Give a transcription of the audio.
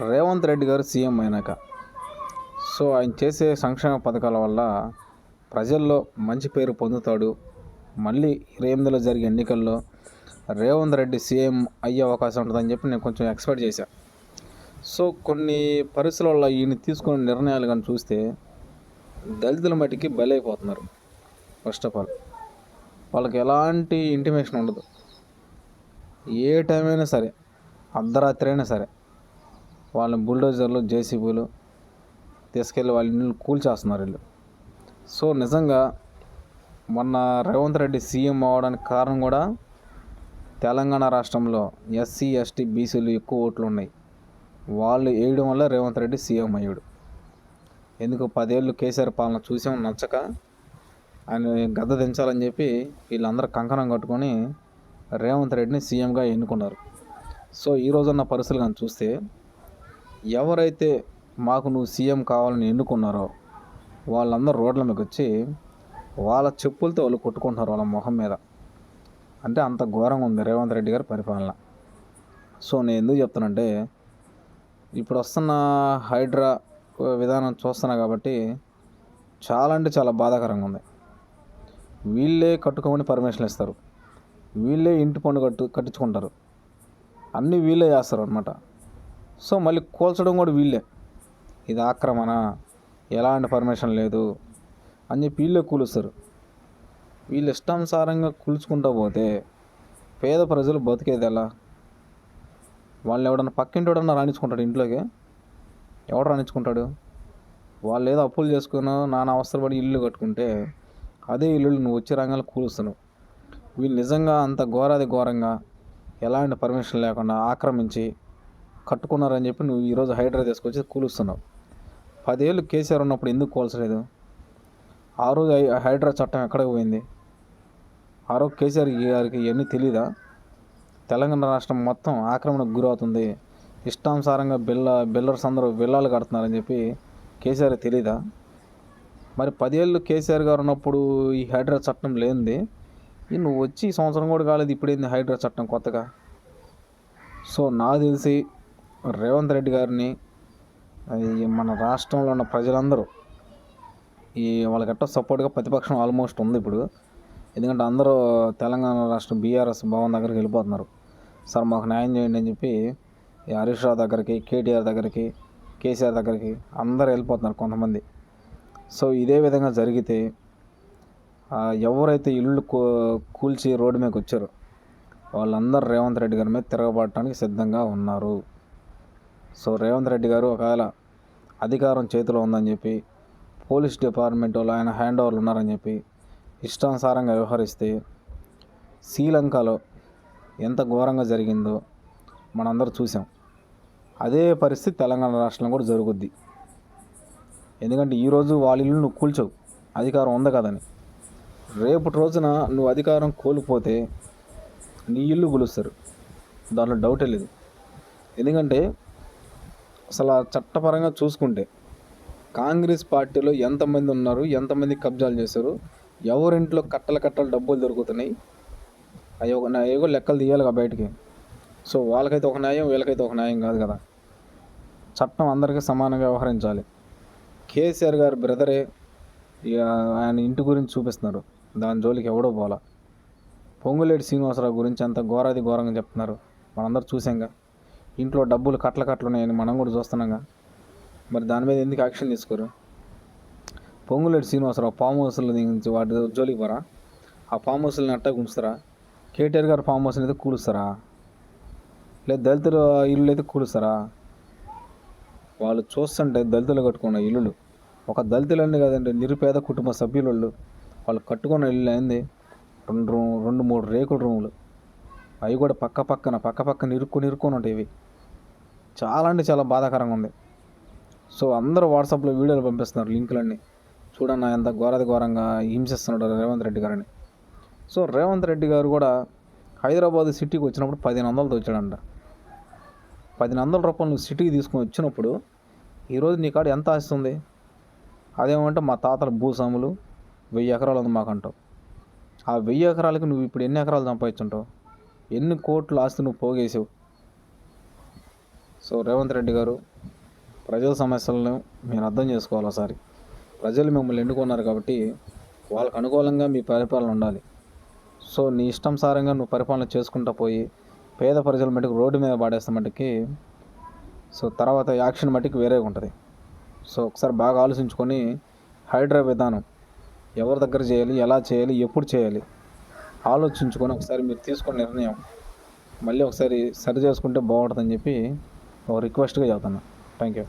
రేవంత్ రెడ్డి గారు సీఎం అయినాక. సో ఆయన చేసే సంక్షేమ పథకాల వల్ల ప్రజల్లో మంచి పేరు పొందుతాడు. మళ్ళీ ఇరవై ఎనిమిదిలో జరిగే ఎన్నికల్లో రేవంత్ రెడ్డి సీఎం అయ్యే అవకాశం ఉంటుందని చెప్పి నేను కొంచెం ఎక్స్పెక్ట్ చేశాను సో కొన్ని పరిస్థితుల వల్ల ఈయన తీసుకున్న నిర్ణయాలు కానీ చూస్తే దళితుల మట్టికి బలైపోతున్నారు. ఫస్ట్ ఆఫ్ ఆల్ వాళ్ళకి ఎలాంటి ఇంటిమేషన్ ఉండదు. ఏ టైం అయినా సరే అర్ధరాత్రి అయినా సరే వాళ్ళని బుల్డోజర్లు జేసీబీలు తీసుకెళ్ళి వాళ్ళ ఇల్లు కూల్చేస్తున్నారు వీళ్ళు. సో నిజంగా మొన్న రేవంత్ రెడ్డి సీఎం అవడానికి కారణం కూడా తెలంగాణ రాష్ట్రంలో ఎస్సీ ఎస్టీ బీసీలు ఎక్కువ ఓట్లు ఉన్నాయి. వాళ్ళు వేయడం వల్ల రేవంత్ రెడ్డి సీఎం అయ్యాడు. ఎందుకు పదేళ్ళు కేసీఆర్ పాలన చూసాం నచ్చక ఆయన గద్ద దించాలని చెప్పి వీళ్ళందరూ కంకణం కట్టుకొని రేవంత్ రెడ్డిని సీఎంగా ఎన్నుకున్నారు. సో ఈ పరిస్థితులు కానీ చూస్తే ఎవరైతే మాకు నువ్వు సీఎం కావాలని ఎన్నుకున్నారో వాళ్ళందరూ రోడ్ల మీకు వచ్చి వాళ్ళ చెప్పులతో వాళ్ళు కొట్టుకుంటున్నారు వాళ్ళ మొహం మీద. అంటే అంత ఘోరంగా ఉంది రేవంత్ రెడ్డి గారి పరిపాలన. సో నేను ఎందుకు చెప్తానంటే ఇప్పుడు వస్తున్న హైడ్రా విధానం చూస్తున్నా కాబట్టి చాలా అంటే చాలా బాధాకరంగా ఉంది. వీళ్ళే కట్టుకోమని పర్మిషన్ ఇస్తారు. వీళ్ళే ఇంటి పన్ను కట్టు కట్టించుకుంటారు. అన్నీ వీళ్ళే చేస్తారు అనమాట సో మళ్ళీ కూల్చడం కూడా వీళ్ళే. ఇది ఆక్రమణ ఎలాంటి పర్మిషన్ లేదు అని చెప్పి వీళ్ళే కూలుస్తారు. వీళ్ళు ఇష్టానుసారంగా కూల్చుకుంటూ పోతే పేద ప్రజలు బతికేది ఎలా? వాళ్ళు ఎవడన్నా పక్కింటి ఎవడన్నా రాణించుకుంటాడు ఇంట్లోకి? ఎవడు రాణించుకుంటాడు? వాళ్ళు ఏదో అప్పులు చేసుకున్నా నాన్న అవసరపడి ఇల్లు కట్టుకుంటే అదే ఇల్లు నువ్వు వచ్చే రంగాలు కూలుస్తున్నావు. వీళ్ళు నిజంగా అంత ఘోరాది ఘోరంగా ఎలాంటి పర్మిషన్ లేకుండా ఆక్రమించి కట్టుకున్నారని చెప్పి నువ్వు ఈరోజు హైడ్రా తీసుకొచ్చి కూలుస్తున్నావు. పదేళ్ళు కేసీఆర్ ఉన్నప్పుడు ఎందుకు కూల్చలేదు? ఆ రోజు హైడ్రా చట్టం ఎక్కడికి పోయింది? ఆ రోజు కేసీఆర్ గారికి ఇవన్నీ తెలీదా? తెలంగాణ రాష్ట్రం మొత్తం ఆక్రమణకు గురవుతుంది. ఇష్టానుసారంగా బిల్ల బిల్లర్స్ అందరూ బిల్లాలు కడుతున్నారని చెప్పి కేసీఆర్ తెలీదా? మరి పదేళ్ళు కేసీఆర్ గారు ఉన్నప్పుడు ఈ హైడ్రా చట్టం లేనిది. ఈ నువ్వు వచ్చి ఈ సంవత్సరం కూడా కాలేదు ఇప్పుడేంది హైడ్రా చట్టం కొత్తగా? సో నాకు తెలిసి రేవంత్ రెడ్డి గారిని అది మన రాష్ట్రంలో ఉన్న ప్రజలందరూ ఈ వాళ్ళకట్ట సపోర్ట్గా ప్రతిపక్షం ఆల్మోస్ట్ ఉంది ఇప్పుడు. ఎందుకంటే అందరూ తెలంగాణ రాష్ట్రం బీఆర్ఎస్ భవన్ దగ్గరికి వెళ్ళిపోతున్నారు. సార్ మాకు న్యాయం చేయండి అని చెప్పి ఈ హరీష్ రావు దగ్గరికి కేటీఆర్ దగ్గరికి కేసీఆర్ దగ్గరికి అందరు వెళ్ళిపోతున్నారు కొంతమంది. సో ఇదే విధంగా జరిగితే ఎవరైతే ఇల్లు కూ- కూల్చి రోడ్డు మీదకి వచ్చారో వాళ్ళందరూ రేవంత్ రెడ్డి గారి మీద తిరగబడటానికి సిద్ధంగా ఉన్నారు. సో రేవంత్ రెడ్డి గారు ఒకవేళ అధికారం చేతిలో ఉందని చెప్పి పోలీస్ డిపార్ట్మెంట్ వాళ్ళు ఆయన హ్యాండ్ ఓవర్లు ఉన్నారని చెప్పి ఇష్టానుసారంగా వ్యవహరిస్తే శ్రీలంకలో ఎంత ఘోరంగా జరిగిందో మనందరూ చూసాం. అదే పరిస్థితి తెలంగాణ రాష్ట్రంలో కూడా జరుగుద్ది. ఎందుకంటే ఈరోజు వాళ్ళ ఇల్లు నువ్వు కూల్చవు. అధికారం ఉంది కదని. రేపటి రోజున నువ్వు అధికారం కోల్పోతే నీ ఇల్లు కూలుస్తారు దాంట్లో డౌటే లేదు. ఎందుకంటే అసలు ఆ చట్టపరంగా చూసుకుంటే కాంగ్రెస్ పార్టీలో ఎంతమంది ఉన్నారు ఎంతమంది కబ్జాలు చేశారు ఎవరింట్లో కట్టల కట్టలు డబ్బులు దొరుకుతున్నాయి అవి ఒక ఏవో లెక్కలు తీయాలిగా బయటికి. సో వాళ్ళకైతే ఒక న్యాయం వీళ్ళకైతే ఒక న్యాయం కాదు కదా. చట్టం అందరికీ సమానంగా వ్యవహరించాలి. కేసీఆర్ గారి బ్రదరే ఇక ఆయన ఇంటి గురించి చూపిస్తున్నారు. దాని జోలికి ఎవడో పోలా. పొంగులేటి శ్రీనివాసరావు గురించి అంత ఘోరాది ఘోరంగా చెప్తున్నారు. మనందరూ చూసాంగా. ఇంట్లో డబ్బులు కట్ల కట్టలు ఉన్నాయని మనం కూడా చూస్తున్నాగా. మరి దాని మీద ఎందుకు యాక్షన్ తీసుకోరు? పొంగులేటి శ్రీనివాసరావు ఫామ్ హౌస్ల నుంచి వాటి జోలికి పోరా? ఆ ఫామ్ హౌస్ని అట్టా గుంచుతారా కేటీఆర్ గారు ఫామ్ హౌస్ని అయితే కూలుస్తారా? లేదు దళితుల ఇల్లు అయితే కూలుస్తారా? వాళ్ళు చూస్తుంటే దళితులు కట్టుకున్న ఇల్లులు. ఒక దళితులన్నీ కదండి నిరుపేద కుటుంబ సభ్యులు వాళ్ళు కట్టుకున్న ఇల్లు అయింది రెండు రూమ్ రెండు మూడు రేకుల రూములు. అవి కూడా పక్క పక్కన పక్క పక్కన ఇరుక్కుని ఇరుక్కుని ఉంటాయి ఇవి. చాలా అంటే చాలా బాధాకరంగా ఉంది. సో అందరూ వాట్సాప్లో వీడియోలు పంపిస్తున్నారు లింకులన్నీ. చూడన్న ఎంత ఘోరది ఘోరంగా హింసిస్తున్నాడు రేవంత్ రెడ్డి గారిని. సో రేవంత్ రెడ్డి గారు కూడా హైదరాబాద్ సిటీకి వచ్చినప్పుడు పదిహేను వందలతో వచ్చాడంట. పదిహేను వందల రూపాయలు నువ్వు సిటీకి తీసుకొని వచ్చినప్పుడు ఈరోజు నీ కాడ ఎంత ఆస్తుంది అదేమంటే మా తాతల భూస్వాములు వెయ్యి ఎకరాలు ఉంది మాకంటావు ఆ వెయ్యి ఎకరాలకి నువ్వు ఇప్పుడు ఎన్ని ఎకరాలు సంపాదించుంటావు? ఎన్ని కోట్ల ఆస్తి నువ్వు పోగేసావు? సో రేవంత్ రెడ్డి గారు ప్రజల సమస్యలను మీరు అర్థం చేసుకోవాలి ఒకసారి ప్రజలు మిమ్మల్ని ఎన్నుకున్నారు కాబట్టి వాళ్ళకు అనుకూలంగా మీ పరిపాలన ఉండాలి. సో నీ ఇష్టం సారంగా నువ్వు పరిపాలన చేసుకుంటా పోయి పేద ప్రజల మటుకు రోడ్డు మీద పాడేస్తే మటుకి సో తర్వాత యాక్షన్ మటుకు వేరేగా ఉంటుంది. సో ఒకసారి బాగా ఆలోచించుకొని హైడ్రా విధానం ఎవరి దగ్గర చేయాలి ఎలా చేయాలి ఎప్పుడు చేయాలి ఆలోచించుకొని ఒకసారి మీరు తీసుకున్న నిర్ణయం మళ్ళీ ఒకసారి సరి చేసుకుంటే బాగుంటుందని చెప్పి ఒక రిక్వెస్ట్గా చదువుతున్నా థ్యాంక్ యూ